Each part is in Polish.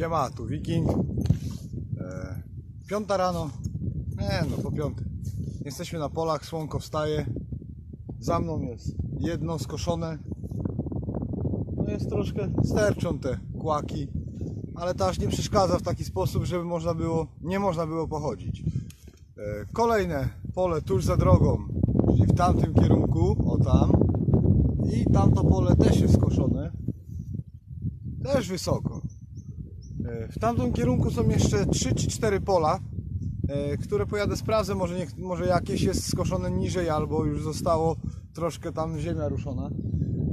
Siema, tu Wiking. E, piąta rano. Nie no, po piątej. Jesteśmy na polach, słonko wstaje. Za mną jest jedno skoszone. No jest troszkę sterczą te kłaki, ale to aż nie przeszkadza w taki sposób, żeby można było, nie można było pochodzić. E, kolejne pole tuż za drogą, czyli w tamtym kierunku, o tam. I tamto pole też jest skoszone. Też wysoko. W tamtym kierunku są jeszcze 3 czy 4 pola, e, które pojadę sprawdzę, może, nie, może jakieś jest skoszone niżej, albo już zostało troszkę tam ziemia ruszona.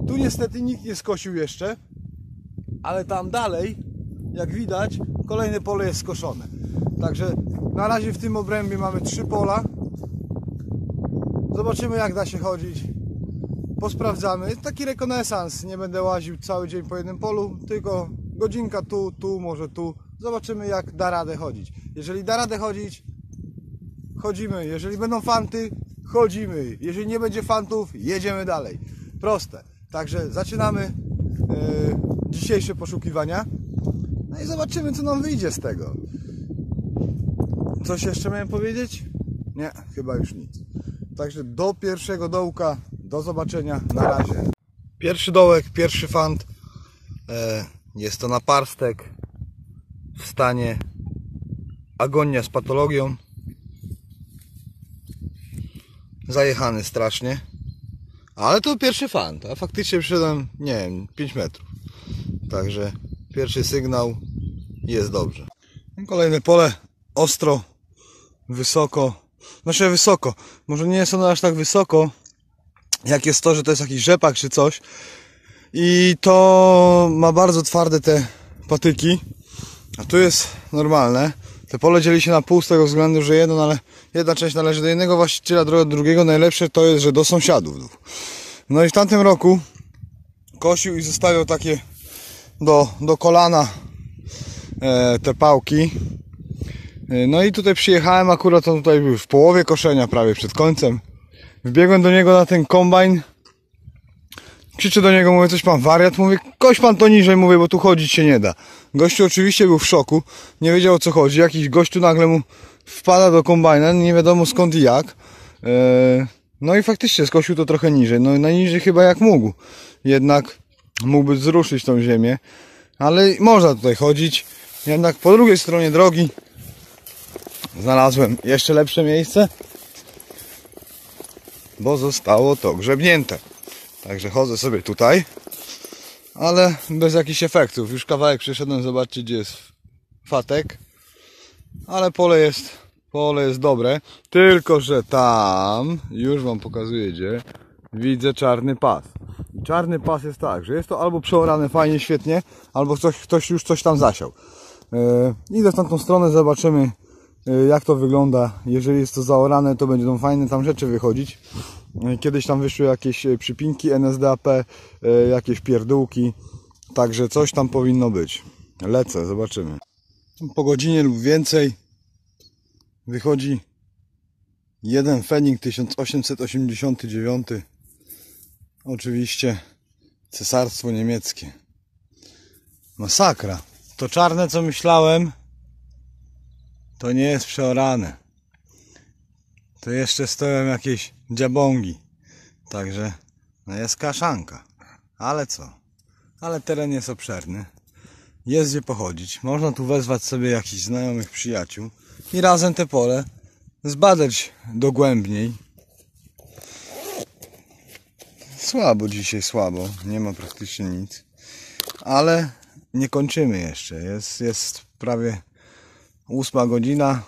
Tu niestety nikt nie skosił jeszcze, ale tam dalej, jak widać, kolejne pole jest skoszone. Także na razie w tym obrębie mamy trzy pola. Zobaczymy jak da się chodzić. Posprawdzamy. Taki rekonesans. Nie będę łaził cały dzień po jednym polu, tylko godzinka tu, tu, może tu. Zobaczymy jak da radę chodzić. Jeżeli da radę chodzić, chodzimy. Jeżeli będą fanty, chodzimy. Jeżeli nie będzie fantów, jedziemy dalej. Proste. Także zaczynamy e, dzisiejsze poszukiwania. No i zobaczymy, co nam wyjdzie z tego. Coś jeszcze miałem powiedzieć? Nie, chyba już nic. Także do pierwszego dołka, do zobaczenia, na razie. Pierwszy dołek, pierwszy fant. E, jest to naparstek w stanie agonia z patologią. Zajechany strasznie. Ale to pierwszy fant, a faktycznie przyszedłem, nie wiem, 5 metrów. Także pierwszy sygnał jest dobrze. Kolejne pole, ostro, wysoko. Znaczy wysoko, może nie jest ono aż tak wysoko, jak jest to, że to jest jakiś rzepak czy coś. I to ma bardzo twarde te patyki, a tu jest normalne. Te pole dzieli się na pół z tego względu, że jedno, ale jedna część należy do jednego właściciela, druga do drugiego. Najlepsze to jest, że do sąsiadów. No i w tamtym roku kosił i zostawiał takie do, do kolana e, te pałki. E, No i tutaj przyjechałem, akurat on tutaj był w połowie koszenia, prawie przed końcem. Wbiegłem do niego na ten kombajn. Krzyczę do niego, mówię, coś pan wariat? Mówię, koś pan to niżej, mówię, bo tu chodzić się nie da. Gościu oczywiście był w szoku, nie wiedział o co chodzi. Jakiś gościu nagle mu wpada do kombajna, nie wiadomo skąd i jak. E, No i faktycznie skosił to trochę niżej. No najniżej chyba jak mógł. Jednak mógłby zruszyć tą ziemię. Ale można tutaj chodzić. Jednak po drugiej stronie drogi znalazłem jeszcze lepsze miejsce, bo zostało to grzebnięte. Także chodzę sobie tutaj, ale bez jakichś efektów. Już kawałek przeszedłem, zobaczcie gdzie jest fatek, ale pole jest, pole jest dobre, tylko że tam, już Wam pokazuję gdzie, widzę czarny pas. Czarny pas jest tak, że jest to albo przeorane fajnie, świetnie, albo ktoś, ktoś już coś tam zasiał. Yy, idę w tamtą stronę, zobaczymy yy, jak to wygląda. Jeżeli jest to zaorane, to będą fajne tam rzeczy wychodzić. Yy, Kiedyś tam wyszły jakieś yy, przypinki NSDAP, yy, jakieś pierdółki, także coś tam powinno być. Lecę, zobaczymy. Po godzinie lub więcej wychodzi jeden Fenik 1889. Oczywiście cesarstwo niemieckie. Masakra. To czarne co myślałem to nie jest przeorane. To jeszcze stoją jakieś dziabągi. Także no jest kaszanka. Ale co? Ale teren jest obszerny. Jest gdzie pochodzić. Można tu wezwać sobie jakichś znajomych przyjaciół i razem te pole zbadać dogłębniej. Słabo dzisiaj, słabo. Nie ma praktycznie nic. Ale nie kończymy jeszcze. Jest, jest prawie ósma godzina.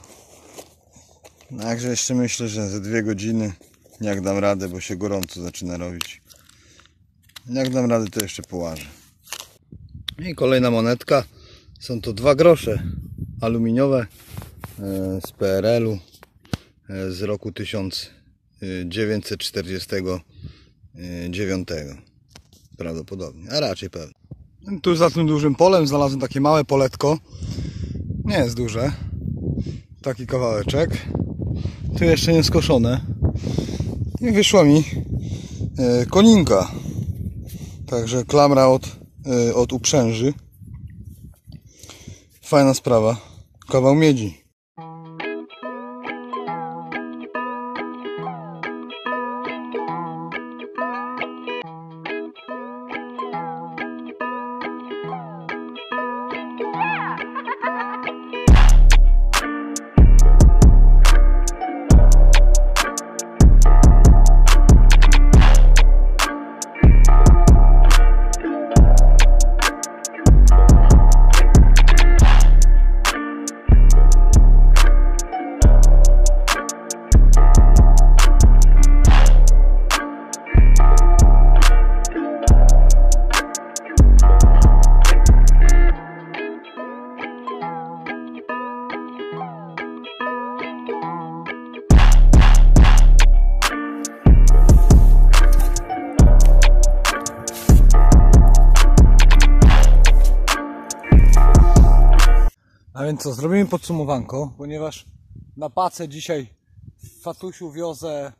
Także jeszcze myślę, że za dwie godziny jak dam radę, bo się gorąco zaczyna robić. Jak dam radę, to jeszcze połażę. I kolejna monetka. Są to dwa grosze aluminiowe e, z PRL-u e, z roku 1949 prawdopodobnie, a raczej pewnie. Tu za tym dużym polem znalazłem takie małe poletko. Nie jest duże. Taki kawałeczek. Tu jeszcze nie skoszone. I wyszła mi e, koninka. Także klamra od, e, od uprzęży. Fajna sprawa. Kawał miedzi. A więc co, zrobimy podsumowanko, ponieważ na pacę dzisiaj w Fatusiu wiozę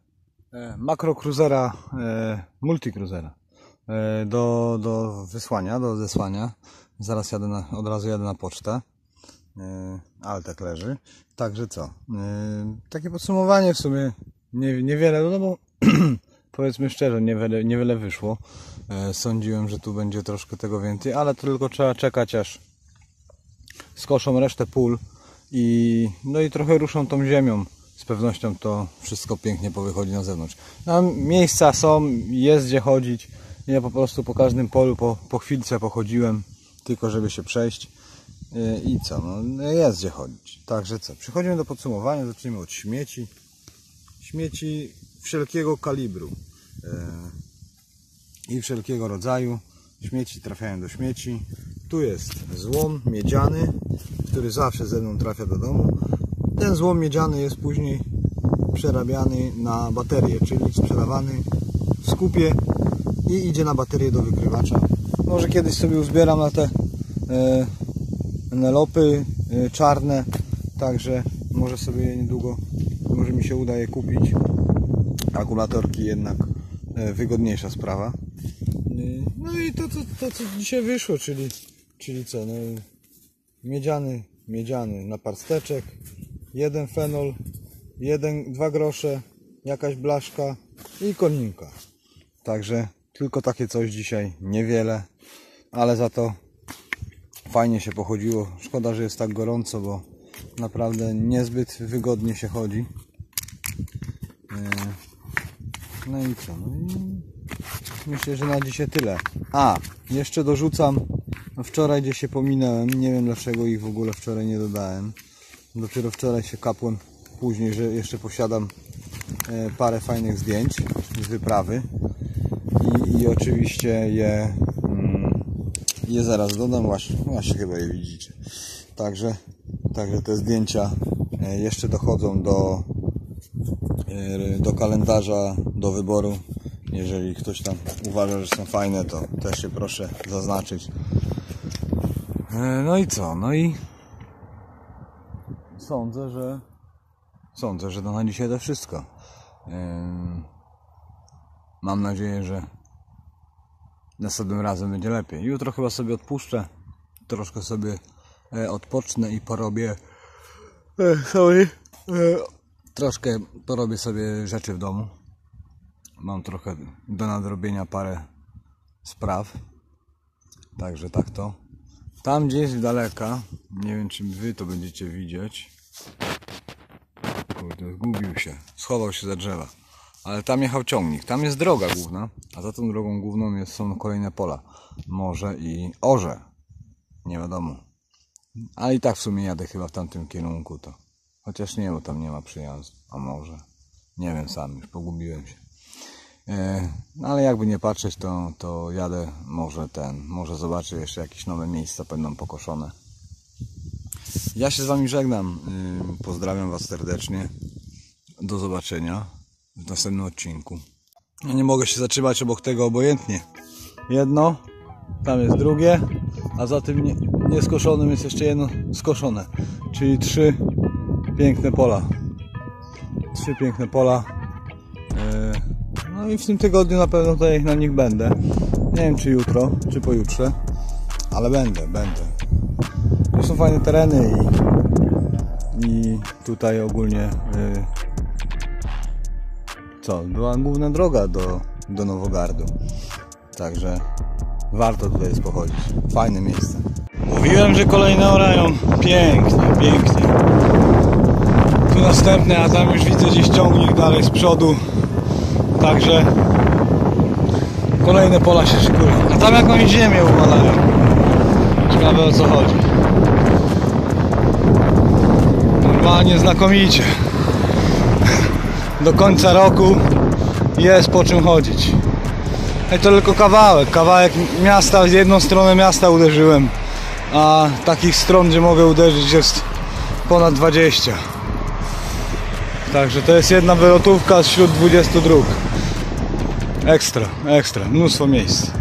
e, makrocruisera, e, multicruisera e, do, do wysłania, do zesłania. Zaraz jadę na, od razu jadę na pocztę. Ale tak leży. Także co? Takie podsumowanie w sumie nie, niewiele, no bo powiedzmy szczerze, niewiele, niewiele wyszło. Sądziłem, że tu będzie troszkę tego więcej, ale tylko trzeba czekać aż skoszą resztę pól i no i trochę ruszą tą ziemią. Z pewnością to wszystko pięknie powychodzi na zewnątrz. No, miejsca są, jest gdzie chodzić. Ja po prostu po każdym polu po, po chwilce pochodziłem, tylko żeby się przejść. Yy, I co? No, jest gdzie chodzić. Także co? Przechodzimy do podsumowania. Zacznijmy od śmieci. Śmieci wszelkiego kalibru yy, i wszelkiego rodzaju. Śmieci trafiają do śmieci. Tu jest złom miedziany, który zawsze ze mną trafia do domu. Ten złom miedziany jest później przerabiany na baterię, czyli sprzedawany w skupie i idzie na baterię do wykrywacza. Może kiedyś sobie uzbieram na te e, nelopy e, czarne, także może sobie niedługo, może mi się uda je kupić. Akumulatorki jednak e, wygodniejsza sprawa. No i to, to, to co dzisiaj wyszło, czyli, czyli co, no, miedziany, miedziany naparsteczek, jeden fenol, jeden, dwa grosze, jakaś blaszka i koninka. Także tylko takie coś dzisiaj, niewiele, ale za to fajnie się pochodziło. Szkoda, że jest tak gorąco, bo naprawdę niezbyt wygodnie się chodzi. No i co? No i myślę, że na dzisiaj tyle. A, jeszcze dorzucam. No wczoraj gdzieś się pominąłem. Nie wiem dlaczego ich w ogóle wczoraj nie dodałem. Dopiero wczoraj się kapłem później, że jeszcze posiadam e, parę fajnych zdjęć z wyprawy. I, i oczywiście je, mm, je zaraz dodam. Właśnie, właśnie chyba je widzicie. Także, także te zdjęcia e, jeszcze dochodzą do e, do kalendarza do wyboru jeżeli ktoś tam uważa, że są fajne, to też się proszę zaznaczyć. E, no i co? No i sądzę, że sądzę, że to na dzisiaj to wszystko. E, mam nadzieję, że następnym razem będzie lepiej. Jutro chyba sobie odpuszczę. Troszkę sobie e, odpocznę i porobię sorry, troszkę porobię sobie rzeczy w domu mam trochę do nadrobienia parę spraw. Także tak to. Tam gdzieś z daleka, nie wiem czy wy to będziecie widzieć. Kurde, zgubił się. Schował się za drzewa. Ale tam jechał ciągnik. Tam jest droga główna, a za tą drogą główną jest, są kolejne pola. Morze i orze. Nie wiadomo. Ale i tak w sumie jadę chyba w tamtym kierunku to. Chociaż nie, bo tam nie ma przyjazdu. A może? Nie wiem sam, już pogubiłem się. E, no ale jakby nie patrzeć, to, to jadę może ten, może zobaczę jeszcze jakieś nowe miejsca będą pokoszone. Ja się z Wami żegnam. Pozdrawiam Was serdecznie. Do zobaczenia w następnym odcinku. Ja nie mogę się zatrzymać obok tego obojętnie. Jedno, tam jest drugie, a za tym nie, nieskoszonym jest jeszcze jedno skoszone. Czyli trzy piękne pola. Trzy piękne pola i w tym tygodniu na pewno tutaj na nich będę. Nie wiem czy jutro, czy pojutrze, ale będę, będę. Tu są fajne tereny i, i tutaj ogólnie y, co, była główna droga do, do Nowogardu. Także warto tutaj jest pochodzić. Fajne miejsce. Mówiłem, że kolejne orają. Pięknie, pięknie. Tu następne, a tam już widzę gdzieś ciągnik dalej z przodu. Także kolejne pola się szykują. A tam jakąś ziemię uwalają. Ciekawe o co chodzi. Normalnie znakomicie. Do końca roku jest po czym chodzić. I to tylko kawałek, kawałek miasta, z jedną stronę miasta uderzyłem, a takich stron, gdzie mogę uderzyć jest ponad 20. Także to jest jedna wylotówka wśród 20 dróg. Ekstra, ekstra, mnóstwo miejsc.